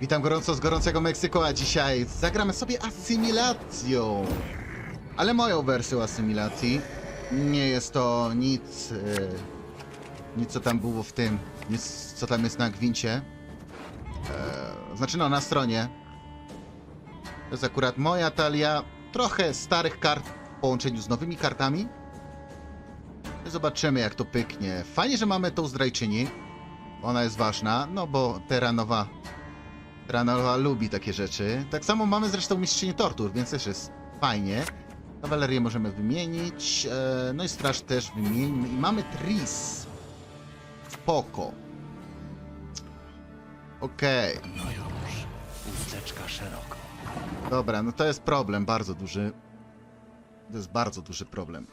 Witam gorąco z gorącego Meksyku, a dzisiaj zagramy sobie asymilacją. Ale moją wersją asymilacji. Nie jest to nic, e, nic co tam było w tym, nic co tam jest na gwincie. E, znaczy no, na stronie. To jest akurat moja talia. Trochę starych kart w połączeniu z nowymi kartami. Zobaczymy jak to pyknie. Fajnie, że mamy tą zdrajczyni. Ona jest ważna, no bo Teranowa Teranowa lubi takie rzeczy. Tak samo mamy zresztą mistrzynię tortur, więc też jest fajnie. Kawalerię możemy wymienić, e, no i straż też wymienimy. I mamy Tris. Spoko. Okej, No już, usteczka szeroko. dobra, no to jest problem bardzo duży. To jest bardzo duży problem.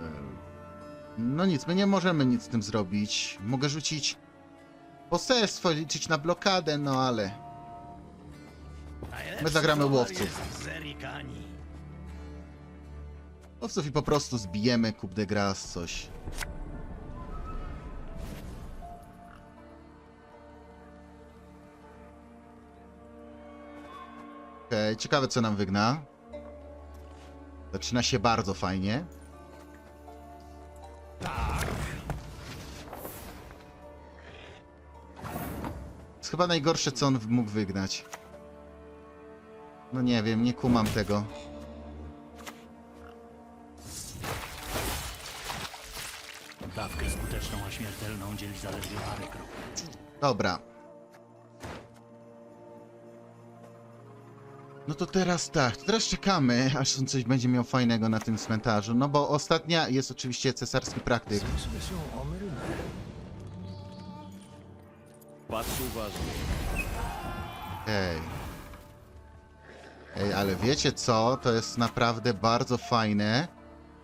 E, No nic, my nie możemy nic z tym zrobić. Mogę rzucić poselstwo, liczyć na blokadę, no ale... My zagramy łowców. Łowców i po prostu zbijemy Coup de Grace, coś. Okej, ciekawe co nam wygna. Zaczyna się bardzo fajnie. Jest chyba najgorsze, co on mógł wygnać. No nie wiem, nie kumam tego. Dawkę skuteczną a śmiertelną dzieli zaledwie parę kropel. Dobra. No to teraz tak, to teraz czekamy, aż on coś będzie miał fajnego na tym cmentarzu. No bo ostatnia jest oczywiście cesarski praktyk. Patrz uważnie. Ej. Ej, ale wiecie co? To jest naprawdę bardzo fajne.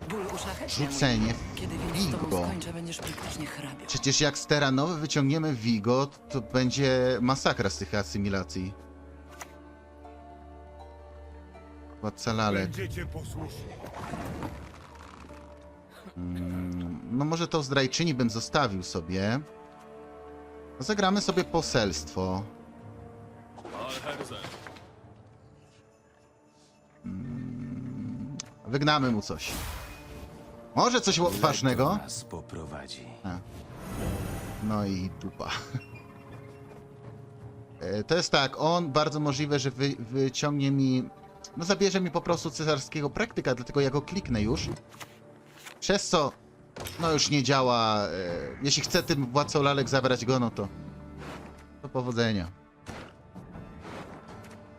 Ból uszlachetnia mój Rzucenie miecz. Kiedy więc z tobą Vigo. skończę, będziesz praktycznie hrabiał. Przecież jak z Teranowy wyciągniemy Vigo, to będzie masakra z tych asymilacji. Władca lalek. Będziecie posłuszni. No może to zdrajczyni bym zostawił sobie. Zagramy sobie poselstwo. Mm, Wygnamy mu coś. Może coś ło- ważnego? Nas poprowadzi. No i dupa. E, To jest tak, on bardzo możliwe, że wy, wyciągnie mi. No zabierze mi po prostu cesarskiego praktyka, dlatego ja go kliknę już. Przez co no już nie działa. e, Jeśli chce tym władcą lalek zabrać go, no to. To powodzenia.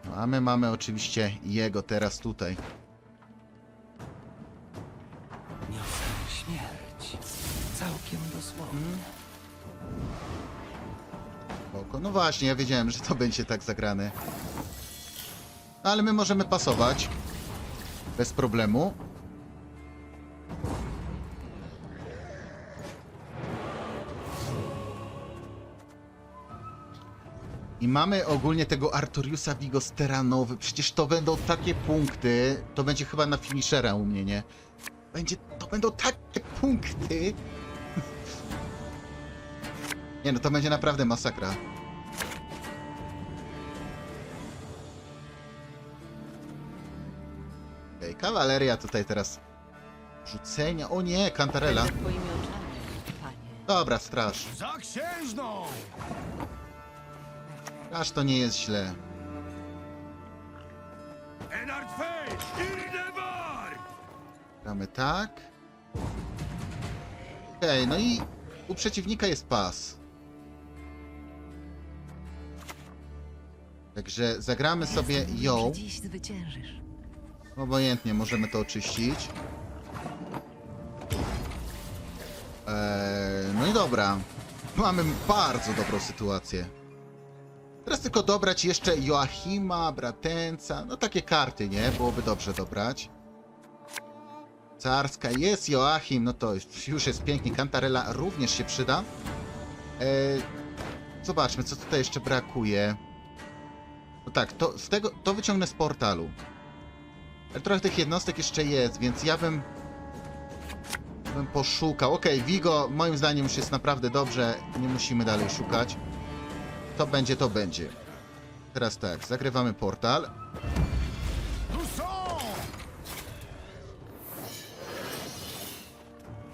No, a my mamy oczywiście jego teraz tutaj. Niosę śmierć. Całkiem dosłownie. Spoko. No właśnie, ja wiedziałem, że to będzie tak zagrane. Ale my możemy pasować. Bez problemu. I mamy ogólnie tego Artoriusa Vigosteranowy. Przecież to będą takie punkty. To będzie chyba na finishera u mnie, nie? Będzie, to będą takie punkty. Nie no, to będzie naprawdę masakra. Okej, kawaleria tutaj teraz. Rzucenia. O nie, kantarela. Dobra, straż. Za księżną! Straż to nie jest źle. Gramy tak. Okej, no i u przeciwnika jest pas. Także zagramy sobie ją. Obojętnie, możemy to oczyścić. Eee, no i dobra. Mamy bardzo dobrą sytuację. Teraz tylko dobrać jeszcze Joachima, Bratenca. No takie karty, nie? Byłoby dobrze dobrać. Carska jest Joachim, no to już jest pięknie. Cantarella również się przyda. Eee, zobaczmy, co tutaj jeszcze brakuje. No tak, to, z tego, to wyciągnę z portalu. Ale trochę tych jednostek jeszcze jest, więc ja bym bym poszukał. Okej, Vigo moim zdaniem już jest naprawdę dobrze. Nie musimy dalej szukać. To będzie, to będzie. Teraz tak, zagrywamy portal.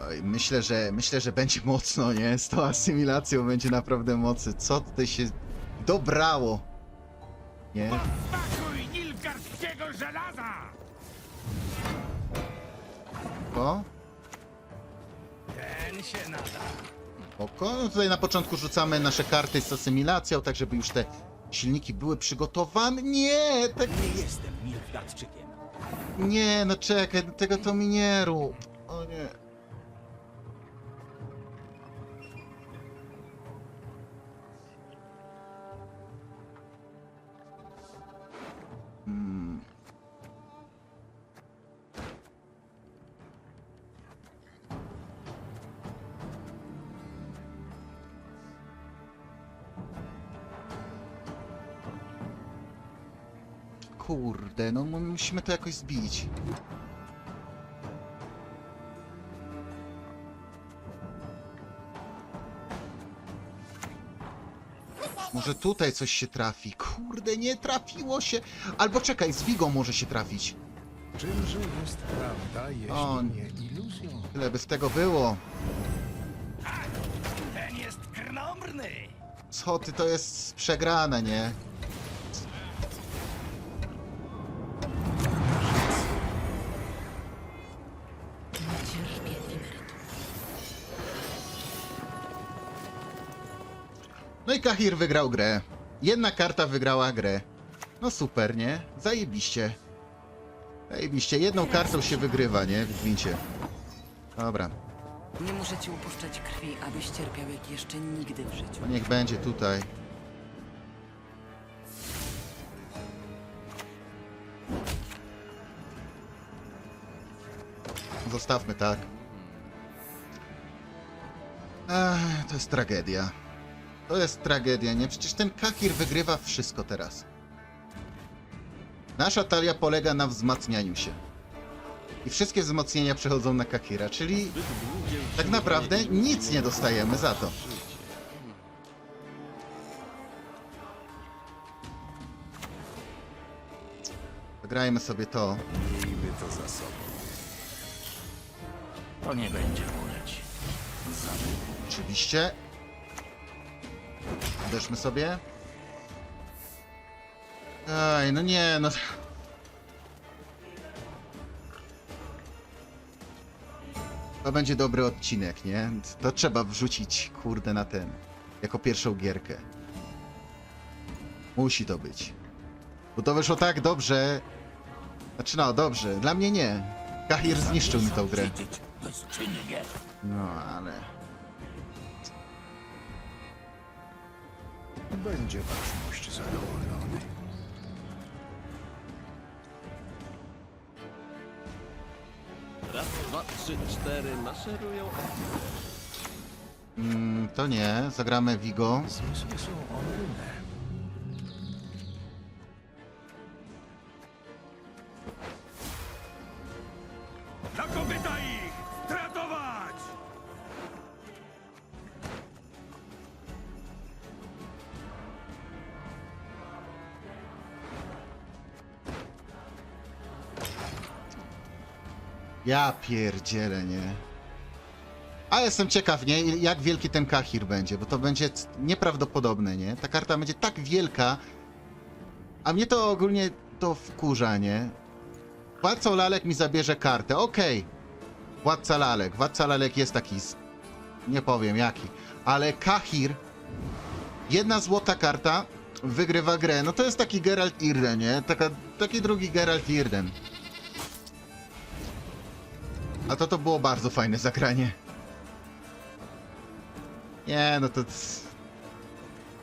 Oj, myślę, że myślę, że będzie mocno, nie? Z tą asymilacją będzie naprawdę mocy. Co tutaj się dobrało? Nie? Smakuj nilgarskiego żelaza! O, Ten się nada. Oko. No tutaj na początku rzucamy nasze karty z asymilacją, tak żeby już te silniki były przygotowane. Nie, tak Nie jestem Nilfgaardczykiem. Nie, no czekaj, do tego to mi nie rób. O nie. Kurde, no mu- musimy to jakoś zbić. Może tutaj coś się trafi. Kurde, nie trafiło się. Albo czekaj, z może się trafić. Czymże jest prawda, jeśli O. nie iluzją? Tyle by z tego było. Ten jest krnąbrny! Co ty, to jest przegrane, nie? I Kahir wygrał grę. Jedna karta wygrała grę. No super, nie? Zajebiście. Zajebiście. Jedną kartą się wygrywa, nie? W gwincie. Dobra. Nie muszę ci upuszczać krwi, abyś cierpiał jak jeszcze nigdy w życiu. Niech będzie tutaj. Zostawmy tak. Ech, to jest tragedia. To jest tragedia, nie? Przecież ten Kakir wygrywa wszystko teraz. Nasza talia polega na wzmacnianiu się. I wszystkie wzmocnienia przechodzą na Kakira, czyli tak naprawdę nic nie dostajemy za to. Zagrajmy sobie to. Miejmy to za sobą. To nie będzie boleć. Oczywiście. Uderzmy sobie. Ej, no nie, no. To będzie dobry odcinek, nie? To trzeba wrzucić, kurde, na ten. Jako pierwszą gierkę. Musi to być. Bo to wyszło tak dobrze. Znaczy, no, dobrze. Dla mnie nie. Kahir zniszczył mi tą grę. No, ale... Będzie wasz mość zadowolony. Raz, dwa, trzy, cztery maszerują. Mm, to nie. Zagramy Vigo. Zmysły są olbrzymie. Ja pierdzielę, nie. A jestem ciekaw, nie, jak wielki ten Kahir będzie, bo to będzie nieprawdopodobne, nie? Ta karta będzie tak wielka, a mnie to ogólnie to wkurza, nie? Władca Lalek mi zabierze kartę, okej. Władca Lalek, Władca Lalek jest taki, nie powiem jaki, ale Kahir, jedna złota karta, wygrywa grę, no to jest taki Geralt Irden, nie? Taka, taki drugi Geralt Irden. A to to było bardzo fajne zagranie. Nie, no to...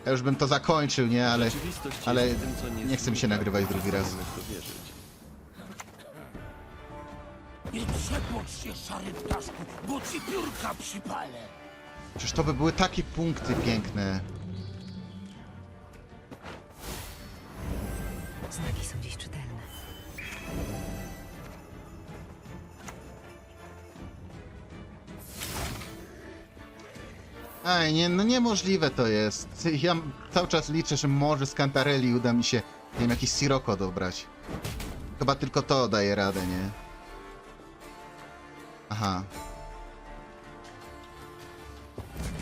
Ja już bym to zakończył, nie? Ale... Ale nie chcę mi się nagrywać drugi raz. Nie przepłocz się, szary ptaszku, bo ci piórka przypalę! Przecież to by były takie punkty piękne. Znaki są dziś czytelne. Ej, nie, no niemożliwe to jest. Ja cały czas liczę, że może z Cantarelli uda mi się, nie wiem, jakiś Sirocco dobrać. Chyba tylko to daje radę, nie? Aha.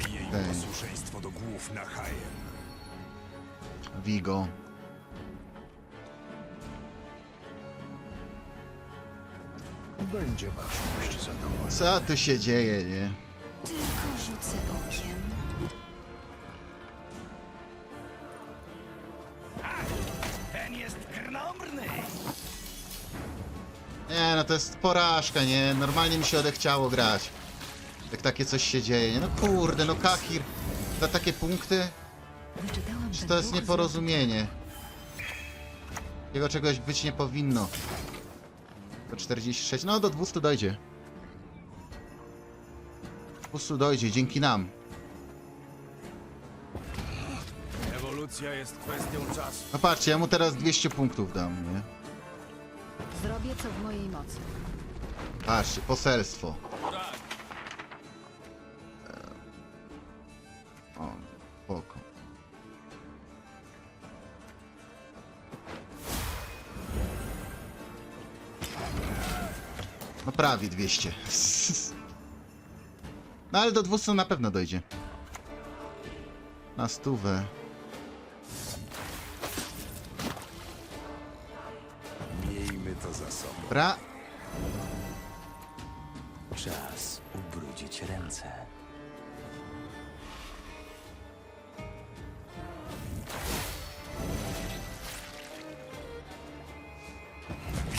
Jej Okej. posłuszeństwo do głów na hajem. Vigo. Będzie waszmość zadowolona. Co tu się dzieje, nie? Tylko rzucę okiem. Ten jest krnąbrny! Nie, no to jest porażka, nie? Normalnie mi się odechciało grać. Jak takie coś się dzieje, nie? No kurde, no Kahir za takie punkty, Wyczytałam czy ten to jest ruch z- nieporozumienie? Jego czegoś być nie powinno. Do 46, no do 200 dojdzie. 200 dojdzie, dzięki nam. Ewolucja jest kwestią czasu. No patrzcie, ja mu teraz 200 punktów dam, nie? Zrobię co w mojej mocy. Patrzcie, poselstwo. E, O, spoko. No prawie 200. No ale do 200 na pewno dojdzie. Na stówę. Miejmy to za sobą. Bra... Czas ubrudzić ręce.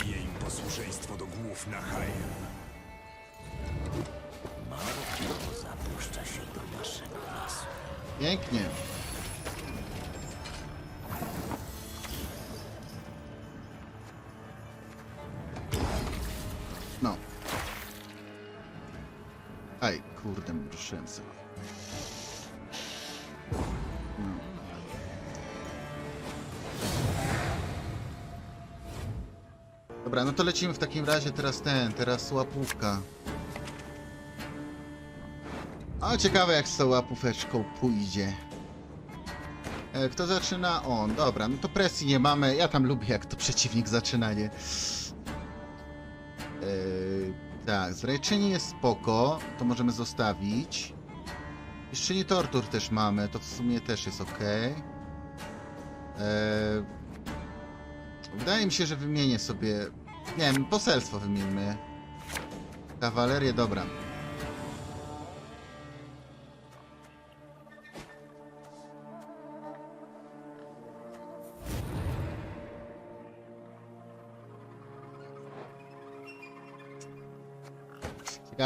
Jej posłuszeństwo do głów na hajem. Zapuszcza się do naszego lasu. Pięknie. No. Aj, kurde, ruszyłem sobie. No. Dobra, no to lecimy w takim razie teraz ten, teraz łapówka. O, ciekawe jak z tą łapóweczką pójdzie. E, Kto zaczyna? On. Dobra, no to presji nie mamy. Ja tam lubię jak to przeciwnik zaczyna, nie? E, tak, zręczenie jest spoko. To możemy zostawić. Jeszcze tortur też mamy. To w sumie też jest ok. Wydaje mi się, że wymienię sobie... Nie wiem, poselstwo wymieńmy. Kawalerię, dobra.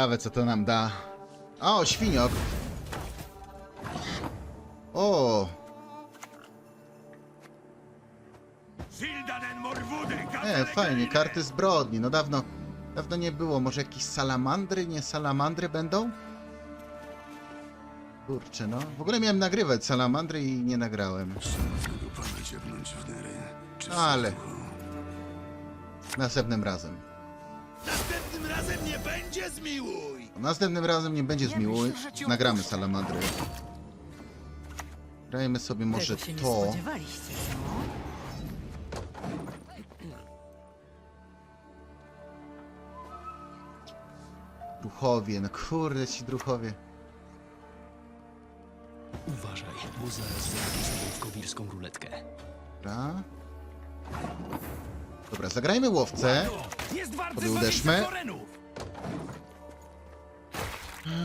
Ciekawe, co to nam da. O, świniok. O, nie, fajnie, karty zbrodni. No dawno, dawno nie było. Może jakieś salamandry, nie salamandry będą? Kurczę, no. W ogóle miałem nagrywać salamandry i nie nagrałem. Ale. Następnym razem. Następnym razem nie będzie zmiłuj! Następnym razem nie będzie zmiłuj. Nagramy salamandry. Grajmy sobie może Tego się nie to. spodziewaliście, co? Druchowie, no kurde ci druchowie. Uważaj, bo zaraz zrobię sobie w kowirską ruletkę. Dobra. Dobra, zagrajmy łowcę. Uderzmy.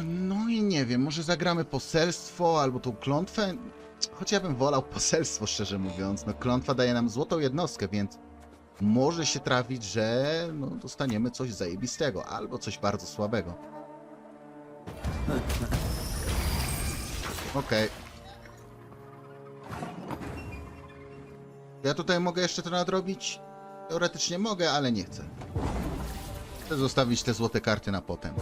No i nie wiem, może zagramy poselstwo albo tą klątwę. Choć ja bym wolał poselstwo, szczerze mówiąc. No klątwa daje nam złotą jednostkę, więc może się trafić, że no, dostaniemy coś zajebistego albo coś bardzo słabego. Okej. Ja tutaj mogę jeszcze to nadrobić? Teoretycznie mogę, ale nie chcę. Chcę zostawić te złote karty na potem.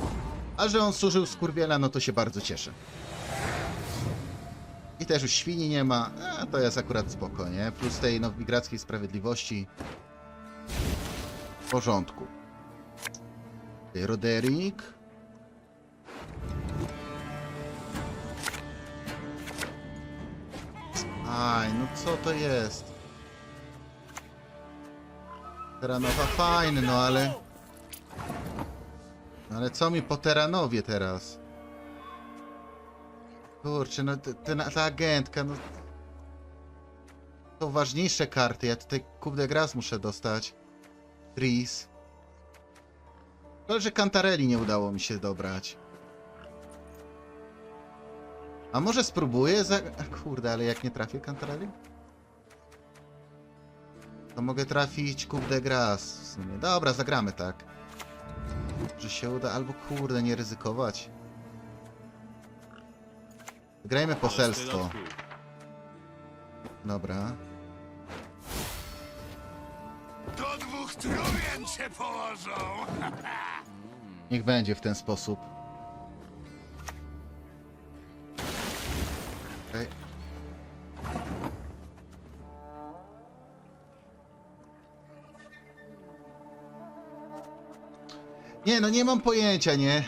A że on służył skurwiela, no to się bardzo cieszę. I też już świni nie ma, a to jest akurat spoko, nie? Plus tej nowigradzkiej sprawiedliwości. W porządku. Roderick. Aj, no co to jest? Teranowa fajny, no ale... No ale co mi po Teranowie teraz? Kurczę, no te- ten, ta agentka, no... To ważniejsze karty, ja tutaj Coup de muszę dostać. Tris. To, że Cantarelli nie udało mi się dobrać. A może spróbuję za... Kurde, ale jak nie trafię Cantarelli? To mogę trafić Coup de Grace w sumie. Dobra, zagramy tak. Że się uda, albo kurde, nie ryzykować. Grajmy poselstwo. Dobra. Do dwóch trumien cię położą! Niech będzie w ten sposób. Nie, no nie mam pojęcia, nie?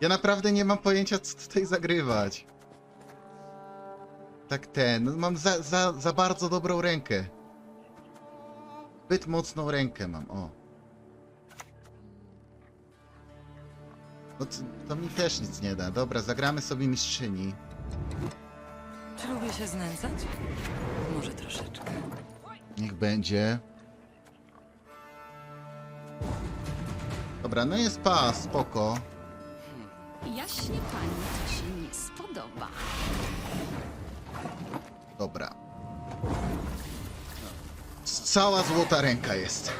Ja naprawdę nie mam pojęcia, co tutaj zagrywać. Tak ten, no mam za, za, za bardzo dobrą rękę. Zbyt mocną rękę mam, o. No to, to mi też nic nie da. Dobra, zagramy sobie mistrzyni. Czy lubię się znęcać? Może troszeczkę. Niech będzie. Dobra, no jest pas, spoko. Jaśnie pani to się nie spodoba. Dobra. Cała złota ręka jest.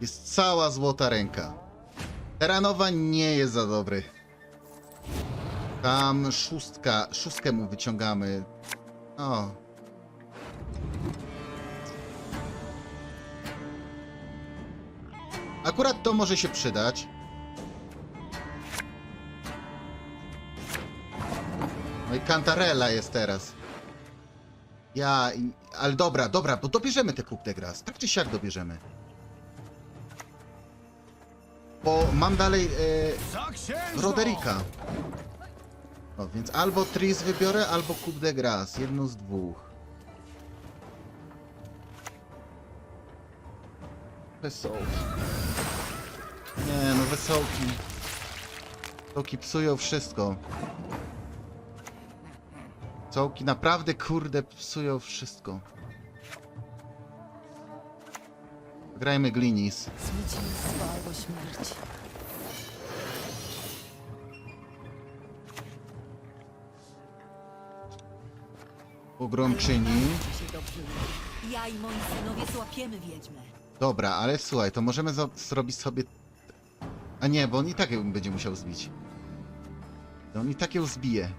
Jest cała złota ręka. Teranowa nie jest za dobry. Tam szóstka, szóstkę mu wyciągamy. O. Akurat to może się przydać. No i Cantarella jest teraz. Ja, ale dobra, dobra, bo dobierzemy te Coupe de Grace. Tak czy siak dobierzemy. Bo mam dalej e, Roderika. No więc albo Tris wybiorę, albo Coupe de Grace. Jedno z dwóch. Wesołki. Nie no, wesołki. Wesołki psują wszystko. Wesołki naprawdę kurde psują wszystko. Grajmy Glinis. Zwycięstwo albo śmierć. Pogromczyni. Ja i moi synowie złapiemy wiedźmę. Dobra, ale słuchaj, to możemy zrobić sobie... A nie, bo on i tak ją będzie musiał zbić. On i tak ją zbije.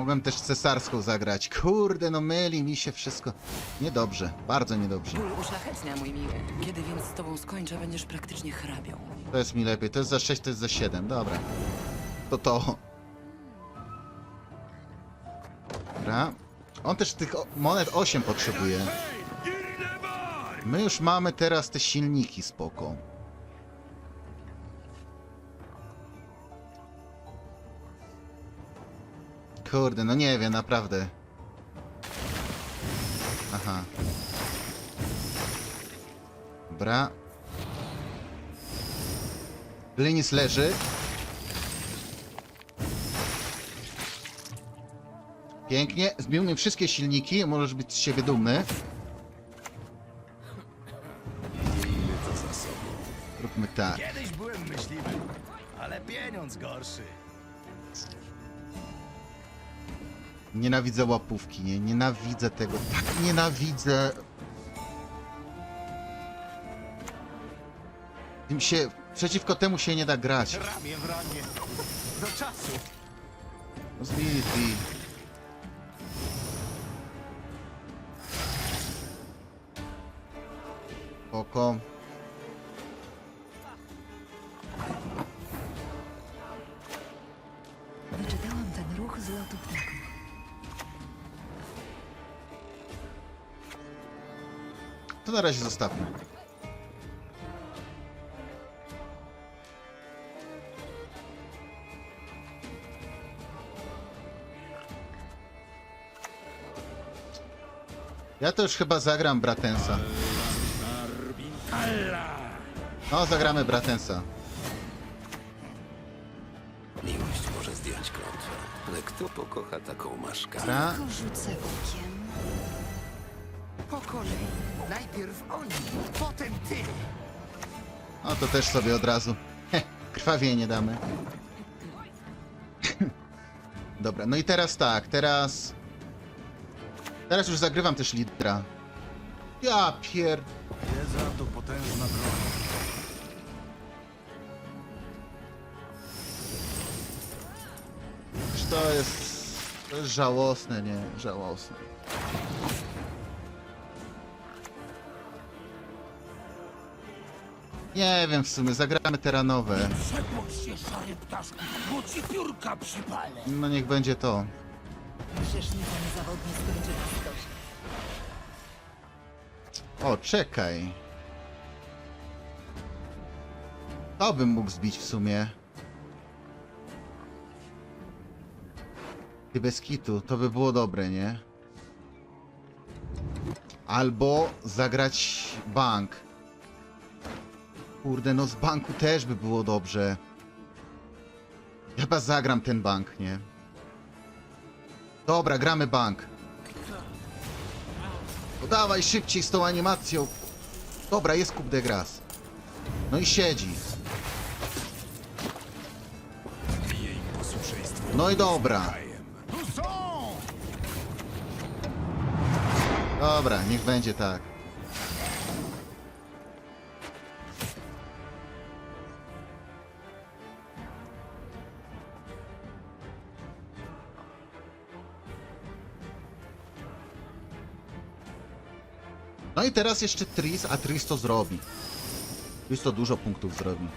Mogłem też cesarską zagrać. Kurde, no myli mi się wszystko. Niedobrze, bardzo niedobrze. Ból uszlachetnia, mój miły. Kiedy więc z tobą skończę, będziesz praktycznie hrabią. To jest mi lepiej. To jest za 6, to jest za 7. Dobra. To to. Dobra. On też tych o- monet 8 potrzebuje. My już mamy teraz te silniki spoko. Kurde, no nie wiem, naprawdę. Aha. Dobra. Linis leży. Pięknie. Zbił mi wszystkie silniki. Możesz być z siebie dumny. To za sobą. Róbmy tak. Kiedyś byłem myśliwym, ale pieniądz gorszy. Nienawidzę łapówki, nie? Nienawidzę tego. Tak nienawidzę. Tym się... Przeciwko temu się nie da grać. Ramię w ramię. Do czasu. Zbili. Oko. To na razie zostawmy. Ja to już chyba zagram Bratensa. No, zagramy Bratensa. Miłość może zdjąć klątwę, ale kto pokocha taką maszkę? Tylko rzucę okiem. Po kolei. Najpierw oni, potem ty. No to też sobie od razu. Heh, krwawienie damy. Dobra, no i teraz tak, teraz... Teraz już zagrywam też lidera. Ja pier... Wiedza to potężna broń. To jest... To jest żałosne, nie? Żałosne. Nie wiem w sumie, zagramy teranowe. Przepłocz się, szary ptaszku, bo ci piórka przypalę. No niech będzie to. O, czekaj. To bym mógł zbić w sumie. Ty bez kitu, to by było dobre, nie? Albo zagrać bank. Kurde, no z banku też by było dobrze. Ja Chyba zagram ten bank, nie? Dobra, gramy bank. No dawaj szybciej z tą animacją. Dobra, jest Coup de Grace. No i siedzi. No i dobra. Dobra, niech będzie tak. No i teraz jeszcze Tris, a Tris to zrobi. Tris to dużo punktów zrobi.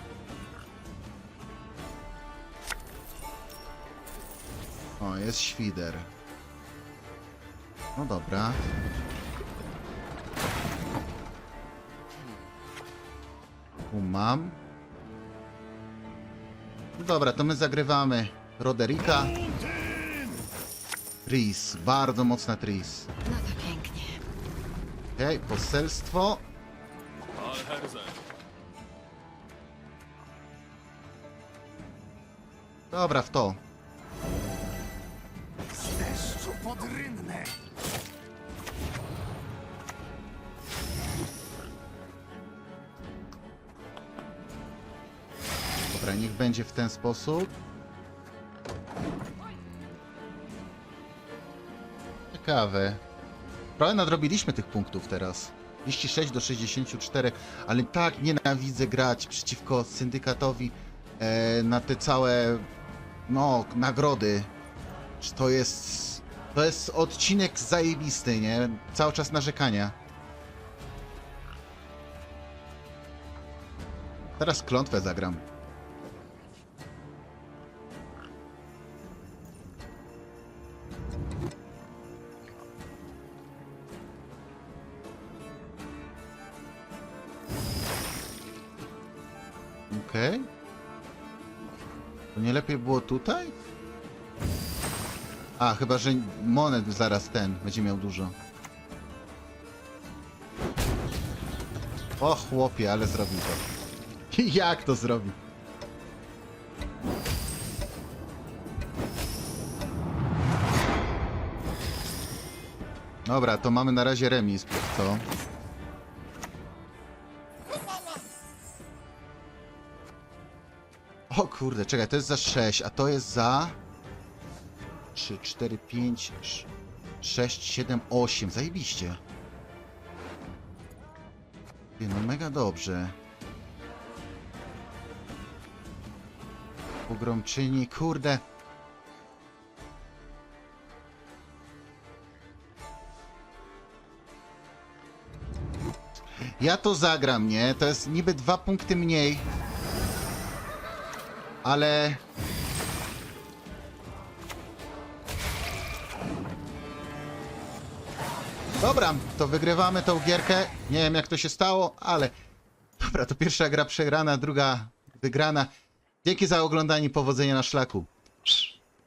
O, jest Świder. No dobra. Tu mam. No dobra, to my zagrywamy Roderika. Tris, bardzo mocna Tris. Okej, poselstwo. Dobra, w to. Z. Dobra, niech będzie w ten sposób. Ciekawe. Prawie nadrobiliśmy tych punktów teraz. 36 do 64, ale tak nienawidzę grać przeciwko syndykatowi e, na te całe no, nagrody. To jest to jest odcinek zajebisty, nie? Cały czas narzekania. Teraz klątwę zagram. Było tutaj? A, chyba, że monet zaraz ten będzie miał dużo. O chłopie, ale zrobił to. Jak to zrobił? Dobra, to mamy na razie remis, co. kurde, czekaj, to jest za 6, a to jest za 3, 4, 5, 6, 7, 8. Zajebiście. No mega dobrze. Pogromczyni, kurde. Ja to zagram, nie? To jest niby dwa punkty mniej ale... Dobra, to wygrywamy tą gierkę. Nie wiem jak to się stało, ale... Dobra, to pierwsza gra przegrana, druga wygrana. Dzięki za oglądanie, powodzenia na szlaku.